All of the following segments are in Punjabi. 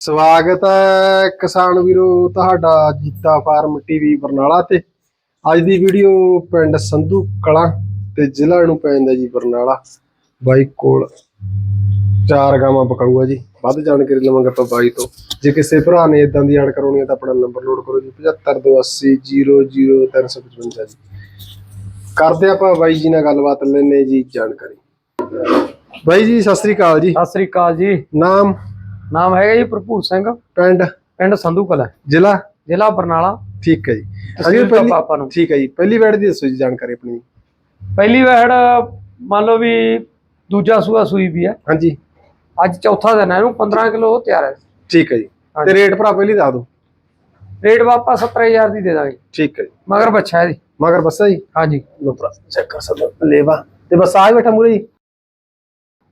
ਸਵਾਗਤ ਹੈ ਕਿਸਾਨ ਵੀਰੋ ਤੁਹਾਡਾ ਜੀਤਾ ਫਾਰਮ ਟੀਵੀ ਬਰਨਾਲਾ ਤੇ। ਅੱਜ ਦੀ ਵੀਡੀਓ ਪਿੰਡ ਸੰਧੂ ਕਲਾਂ ਤੇ ਜ਼ਿਲ੍ਹਾ ਨੂੰ ਪੈਂਦਾ ਜੀ ਬਰਨਾਲਾ। ਬਾਈ ਕੋਲ ਚਾਰ ਗਾਵਾਂ ਪਕਾਊਗਾ ਜੀ। ਵੱਧ ਜਾਣਕਾਰੀ ਲਵਾਂਗੇ ਆਪਾਂ ਬਾਈ ਤੋਂ। ਜੇ ਕਿਸੇ ਭਰਾ ਨੇ ਇਦਾਂ ਦੀ ਐਡ ਕਰਾਉਣੀ ਹੈ ਤਾਂ ਆਪਣਾ ਨੰਬਰ ਨੋਟ ਕਰੋ ਜੀ 7528000355 ਜੀ। ਕਰਦੇ ਆਪਾਂ ਬਾਈ ਜੀ ਨਾਲ ਗੱਲਬਾਤ ਲੈਣੇ ਜੀ ਜਾਣਕਾਰੀ। ਬਾਈ ਜੀ ਸਤਿ ਸ੍ਰੀ ਅਕਾਲ ਜੀ। ਸਤਿ ਸ੍ਰੀ ਅਕਾਲ ਜੀ। ਨਾਮ? ਨਾਮ ਹੈਗਾ ਜੀ ਭਰਪੂਰ ਸਿੰਘ ਪਿੰਡ? ਪਿੰਡ ਸੰਧੂ ਕਲਾ। ਜ਼ਿਲ੍ਹਾ? ਜ਼ਿਲ੍ਹਾ ਬਰਨਾਲਾ। ਠੀਕ ਹੈ ਜੀ। ਤਹਿਸੀਲ ਪਹਿਲੀ ਪਾਪਾ ਨੂੰ। ਠੀਕ ਹੈ ਜੀ। ਪਹਿਲੀ ਵੈੜ ਦੀ ਦੱਸੋ ਜੀ ਜਾਣਕਾਰੀ ਆਪਣੀ। ਪਹਿਲੀ ਵਹਿੜ ਮੰਨ ਲਓ ਵੀ ਦੂਜਾ ਸੂਆ ਸੂਈ ਵੀ ਹੈ। ਹਾਂਜੀ। ਅੱਜ ਚੌਥਾ ਦਿਨ ਹੈ ਇਹਨੂੰ 15 ਕਿਲੋ ਤਿਆਰ ਹੈ। ਠੀਕ ਹੈ ਜੀ। ਤੇ ਰੇਟ ਭਰਾ ਪਹਿਲੀ ਦੱਸ ਦਿਓ। ਰੇਟ ਵਾਪਾ 70000 ਦੀ ਦੇ ਦਾਂਗੇ। ਠੀਕ ਹੈ ਜੀ। ਮਗਰ ਬੱਚਾ ਇਹਦੀ ਮਗਰ ਬੱਸਾ ਜੀ? ਹਾਂਜੀ। ਲੋ ਭਰਾ ਚੈੱਕ ਕਰ ਸਕਦੇ। ਹੋ। ਲੇਵਾ। ਤੇ ਬਸ ਆਜ ਬੈਠਾ ਮੂਰੇ ਜੀ।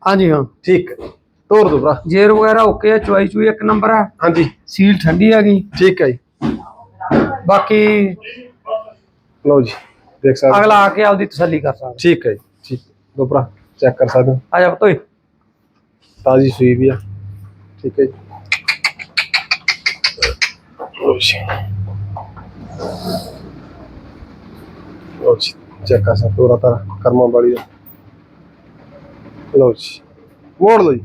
ਹਾਂਜੀ ਹਾਂ। ਠੀਕ ਹੈ। ਤੋਰ ਦੋ ਭਰਾ। ਜੇਰ ਵਗੈਰਾ ਓਕੇ ਹੈ ਚੁਆਈ ਚੁਈ ਇੱਕ ਨੰਬਰ ਹੈ ਹਾਂਜੀ। ਸੀਲ ਠੰਡੀ ਹੈਗੀ ਠੀਕ ਹੈ ਜੀ। ਬਾਕੀ ਲਓ ਜੀ ਦੇਖ ਸਕਦੇ। ਅਗਲਾ ਆ ਕੇ ਆਪਦੀ ਤਸੱਲੀ ਕਰ ਸਕਦਾ। ਠੀਕ ਹੈ ਜੀ ਠੀਕ। ਲੋ ਭਰਾ ਚੈੱਕ ਕਰ ਸਕਦੇ ਆ ਜਾ ਬਤੋਈ ਤਾਜੀ ਸੂਈ ਵੀ ਆ। ਠੀਕ ਹੈ ਜੀ। ਜੀ। ਚੈੱਕ ਕਰ ਸਕਦੇ ਤੋਰਾ ਤਾਰਾ ਕਰਮਾਂ ਵਾਲੀ ਲਓ ਜੀ। ਮੋੜ ਲਓ ਜੀ ਲਓ ਜੀ।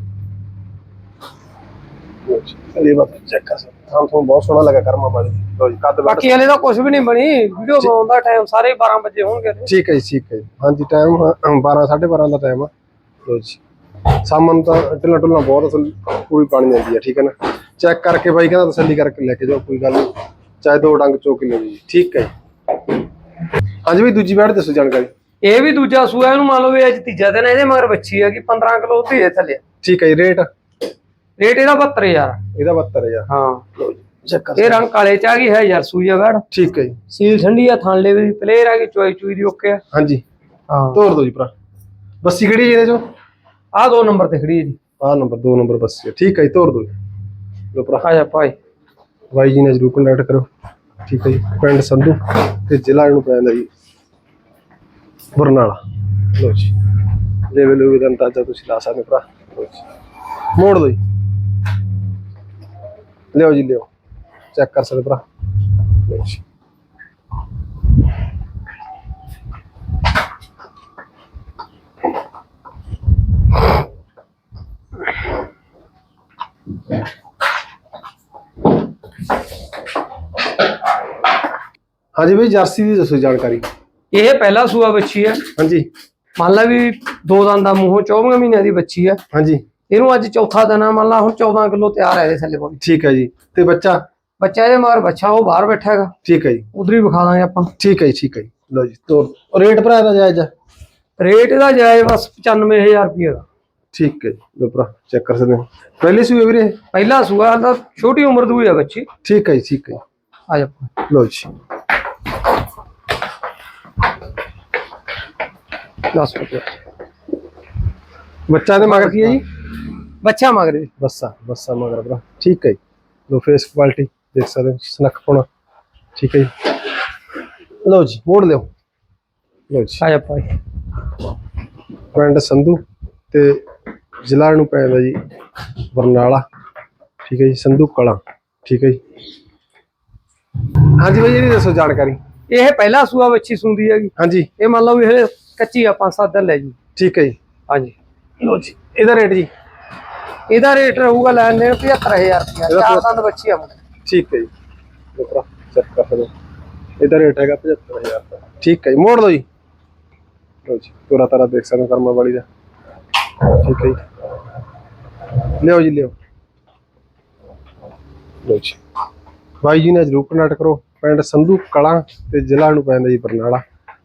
ਇਹ ਬਾਤ ਚੈੱਕ ਕਰ ਸਕਦੇ ਹਾਂ ਤੁਹਾਨੂੰ ਬਹੁਤ ਸੋਹਣਾ ਲੱਗਾ ਕਰਮਾਂ ਵਾਲੀ ਦਾ। ਲਓ ਜੀ ਕੱਦ ਵੱਟ ਬਾਕੀ ਹਲੇ ਤਾਂ ਕੁਝ ਵੀ ਨਹੀਂ ਬਣੀ। ਵੀਡੀਓ ਬਣਾਉਣ ਦਾ ਟਾਈਮ ਸਾਰੇ 12 ਵਜੇ ਹੋਣਗੇ ਠੀਕ ਹੈ ਜੀ ਠੀਕ ਹੈ ਜੀ। ਹਾਂਜੀ ਟਾਈਮ 12 12:30 ਦਾ ਟਾਈਮ ਆ। ਲਓ ਜੀ। ਸਾਮਨ ਤਾਂ ਢਿੱਲਾ ਢੁੱਲਾ ਬਹੁਤ ਅਸਲ ਪੂਰੀ ਪਾਣੀ ਜਾਂਦੀ ਹੈ ਠੀਕ ਹੈ ਨਾ? ਚੈੱਕ ਕਰਕੇ ਬਾਈ ਕਹਿੰਦਾ ਤਸੱਲੀ ਕਰਕੇ ਲੈ ਕੇ ਜਾਓ ਕੋਈ ਗੱਲ ਨਹੀਂ। ਚਾਹੇ ਦੋ ਡੰਗ ਚੋਕ ਲੈ ਜੀ ਠੀਕ ਹੈ ਜੀ। ਹਾਂਜੀ ਵੀ ਦੂਜੀ ਬੈਠ ਦੱਸੋ ਜਾਣਕਾਰੀ। ਇਹ ਵੀ ਦੂਜਾ ਸੂਆ ਇਹਨੂੰ ਮੰਨ ਲਓ ਵੀ ਅੱਜ ਤੀਜਾ ਦਿਨ ਹੈ, ਇਹਦੇ ਮਗਰ ਬੱਚੀ ਹੈਗੀ 15 ਕਿਲੋ ਧੀਰੇ ਥੱਲੇ ਠੀਕ ਹੈ ਜੀ ਰੇਟ? ਰੇਟ ਇਹਦਾ 72000 ਇਹਦਾ 72000 ਹਾਂ। ਲਓ ਜੀ ਚੈੱਕ ਕਰ ਇਹ ਰੰਗ ਕਾਲੇ ਚ ਆ ਗਈ ਹੈ ਯਾਰ ਆ ਵੜ ਠੀਕ ਹੈ ਜੀ। ਸੀਲ ਠੰਡੀ ਆ ਥਣ ਦੀ ਪਲੇਅਰ ਆ ਗਈ ਚੋਈ ਚੂਈ ਦੀ ਓਕੇ ਆ। ਹਾਂਜੀ। ਹਾਂ। ਤੋਰ ਦਿਓ ਜੀ ਭਰਾ। ਬੱਸੀ ਕਿਹੜੀ ਇਹਦੇ ਚੋਂ? ਆ ਦੋ ਨੰਬਰ ਤੇ ਖੜੀ ਹੈ ਜੀ। ਆਹ ਨੰਬਰ 2 ਨੰਬਰ ਬੱਸੀ ਠੀਕ ਹੈ ਜੀ ਦਿਓ ਜੀ। ਲਓ ਭਰਾ। ਆ ਜਾ ਭਾਈ। ਬਾਈ ਜੀ ਨਾਲ ਜਰੂਰ ਕੰਟੈਕਟ ਕਰੋ ਠੀਕ ਹੈ ਜੀ ਪਿੰਡ ਸੰਧੂ ਤੇ ਜ਼ਿਲ੍ਹਾ ਇਹਨੂੰ ਪੈਂਦਾ ਜੀ। ਬਰਨਾਲਾ। ਲੋ ਜੀ। ਲੈਵਲ ਉਹ ਦਾ ਅੰਦਾਜ਼ਾ ਤੁਸੀਂ ਲਾ ਸਕਦੇ ਭਰਾ। ਲਓ ਜੀ। ਮੋੜ ਦੋ ਜੀ। ਲਿਓ ਜੀ ਲਿਓ। ਚੈੱਕ ਕਰ ਸਕਦੇ ਭਰਾ। ਲਓ ਜੀ। ਹਾਂਜੀ ਬਈ ਜਰਸੀ ਦੀ ਦੱਸੋ ਜਾਣਕਾਰੀ। ਇਹ ਪਹਿਲਾ ਸੂਆ ਬੱਚੀ ਹੈ। ਹਾਂਜੀ। ਮੰਨ ਲਾ ਵੀ ਦੋ ਦੰਦ ਦਾ ਮੂੰਹੋਂ 24 ਮਹੀਨਿਆਂ ਦੀ ਬੱਚੀ ਹੈ। ਹਾਂਜੀ। ਇਹਨੂੰ ਅੱਜ ਚੌਥਾ ਦਿਨ ਆ ਮੰਨ ਲਾ ਹੁਣ 14 ਕਿਲੋ ਤਿਆਰ ਹੈ ਇਹਦੇ ਥੱਲੇ ਕੋਲ ਠੀਕ ਹੈ ਜੀ। ਤੇ ਬੱਚਾ? ਬੱਚਾ ਇਹਦੇ ਮਗਰ ਬੱਚਾ ਉਹ ਬਾਹਰ ਬੈਠਾ ਹੈਗਾ। ਠੀਕ ਹੈ ਜੀ। ਉਧਰ ਹੀ ਵਿਖਾ ਦਾਂਗੇ ਆਪਾਂ। ਠੀਕ ਹੈ ਜੀ ਠੀਕ ਹੈ ਜੀ। ਲਓ ਜੀ ਤੋਰ ਰੇਟ ਭਰਾ ਦਾ ਜਾਇਜ਼ ਆ? ਰੇਟ ਇਹਦਾ ਜਾਏ ਬਸ 95000 ਰੁਪਏ ਦਾ। ਠੀਕ ਹੈ ਜੀ। ਲਓ ਭਰਾ ਚੈੱਕ ਕਰ ਸਕਦੇ ਹੋ। ਪਹਿਲੇ ਸੂਏ ਵੀਰੇ ਪਹਿਲਾ ਸੂਆ ਦਾ ਛੋਟੀ ਉਮਰ ਦੀ ਹੈ ਬੱਚੀ। ਠੀਕ ਹੈ ਜੀ ਠੀਕ ਹੈ ਆ ਜਾ। ਲਓ ਜੀ। 10 ਰੁਪਏ ਬੱਚਾ ਦੇ ਮਗਰ ਕੀ ਹੈ ਜੀ? ਬੱਚਾ ਮਗਰ ਇਹਦੇ। ਬੱਸਾ ਬੱਸਾ ਮਗਰ ਭਰਾ। ਠੀਕ ਹੈ ਜੀ। ਲੋ ਫੇਸ ਕੁਆਲਿਟੀ ਦੇਖ ਸਕਦੇ ਹੋ ਸਨੱਖ ਪਾਉਣਾ ਠੀਕ ਹੈ ਜੀ। ਲਓ ਜੀ ਮੋੜ ਲਿਓ। ਲਓ ਜੀ। ਆ ਜਾ ਭਾਈ। ਪਿੰਡ ਸੰਧੂ ਤੇ ਜ਼ਿਲ੍ਹਾ ਨੂੰ ਪੈਂਦਾ ਜੀ ਬਰਨਾਲਾ। ਠੀਕ ਹੈ ਜੀ ਸੰਧੂ ਕਲਾਂ। ਠੀਕ ਹੈ ਜੀ। ਹਾਂਜੀ ਬਾਈ ਇਹਦੀ ਦੱਸੋ ਜਾਣਕਾਰੀ। ਇਹ ਪਹਿਲਾ ਸੂਆ ਬੱਚੀ ਸੁੰਦੀ ਹੈਗੀ। ਹਾਂਜੀ। ਇਹ ਮੰਨ ਲਓ ਵੀ ਇਹ ਕੱਚੀ ਆ ਪੰਜ ਸੱਤ ਦਿਨ ਲੈ ਜੀ। ਠੀਕ ਹੈ ਜੀ। ਹਾਂਜੀ। ਲਓ ਜੀ ਇਹਦਾ ਰੇਟ ਜੀ? ਇਹਦਾ ਰੇਟ ਰਹੂਗਾ ਲੈਣ ਦੇਣ 75000 ਰੁਪਏ ਇਹਦਾ ਚਾਰ ਦੰਦ ਬੱਚੀ ਆ ਠੀਕ ਹੈ ਜੀ। ਦੇਖੋ ਚੈੱਕ ਕਰ ਸਕਦੇ ਹੋ। ਇਹਦਾ ਰੇਟ ਹੈਗਾ 75000 ਰੁਪਏ ਠੀਕ ਹੈ ਜੀ ਮੋੜ ਲਓ ਜੀ। ਲਓ ਜੀ ਤੋਰਾ ਤਾਰਾ ਦੇਖ ਸਕਦੇ ਹੋ ਕਰਮਾ ਵਾਲੀ ਦਾ। ਠੀਕ ਹੈ ਜੀ। ਲਿਓ ਜੀ ਲਿਓ ਲਓ ਜੀ। ਬਾਈ ਜੀ ਨੇ ਜਰੂਰ ਕੰਟੈਕਟ ਕਰੋ। ਪਿੰਡ ਸੰਧੂ ਕਲਾਂ ਤੇ ਜ਼ਿਲ੍ਹਾ ਨੂੰ ਪੈਂਦਾ ਜੀ ਬਰਨਾਲਾ।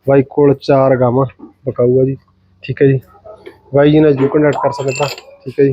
ਬਾਈ ਕੋਲ ਚਾਰ ਗਾਵਾਂ ਬਕਾਊਗਾ ਜੀ। ਠੀਕ ਹੈ ਜੀ। ਬਾਈ ਜੀ ਨੇ ਜਰੂਰ ਕੰਟੈਕਟ ਕਰ ਸਕਦੇ। ਠੀਕ ਹੈ ਜੀ।